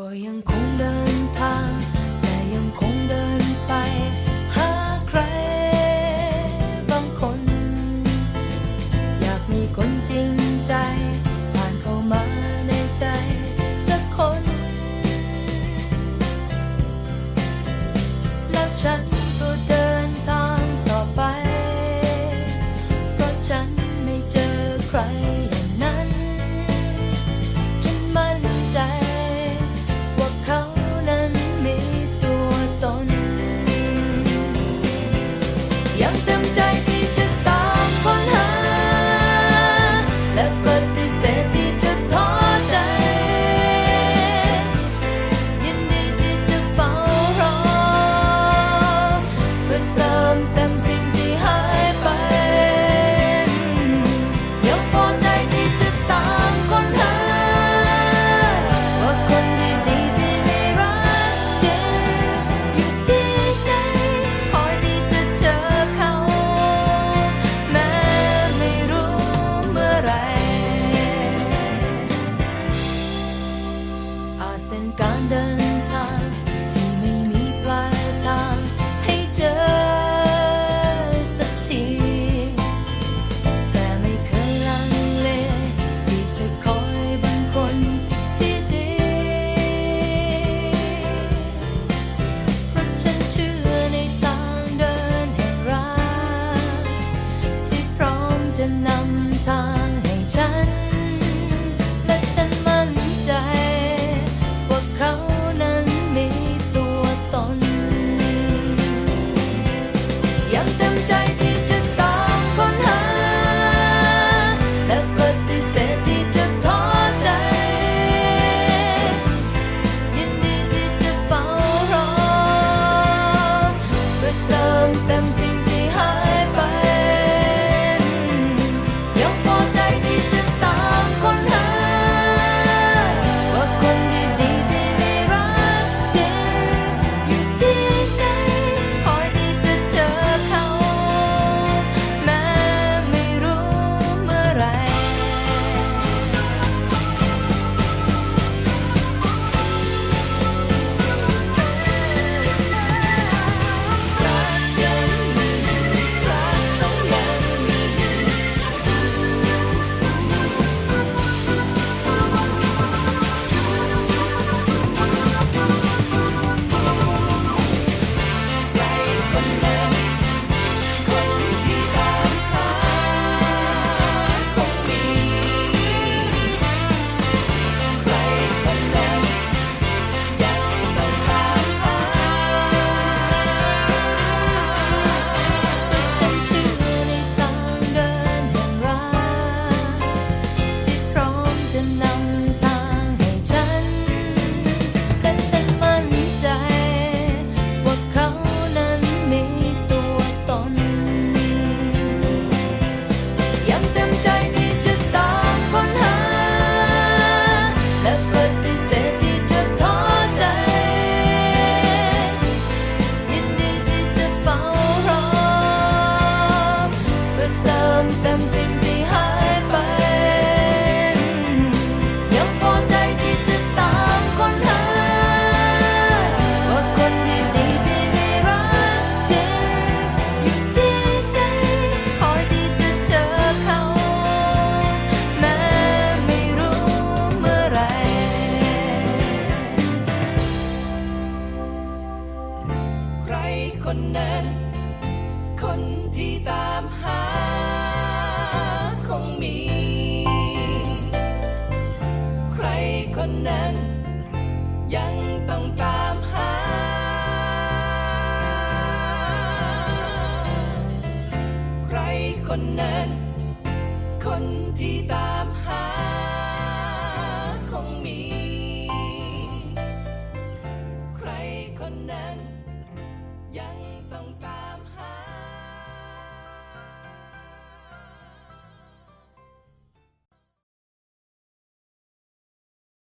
ก็ยังคงเดินทาง แต่ยังคงเดินไป หาใครบางคน อยากมีคนจริงใจ ผ่านเข้ามาในใจ สักคน แล้วฉัน Yandım çay อาจเป็นการเดินทาง dreams คนนั้น คนที่ตามหาคงมี ใครคนนั้น ยังต้องตาม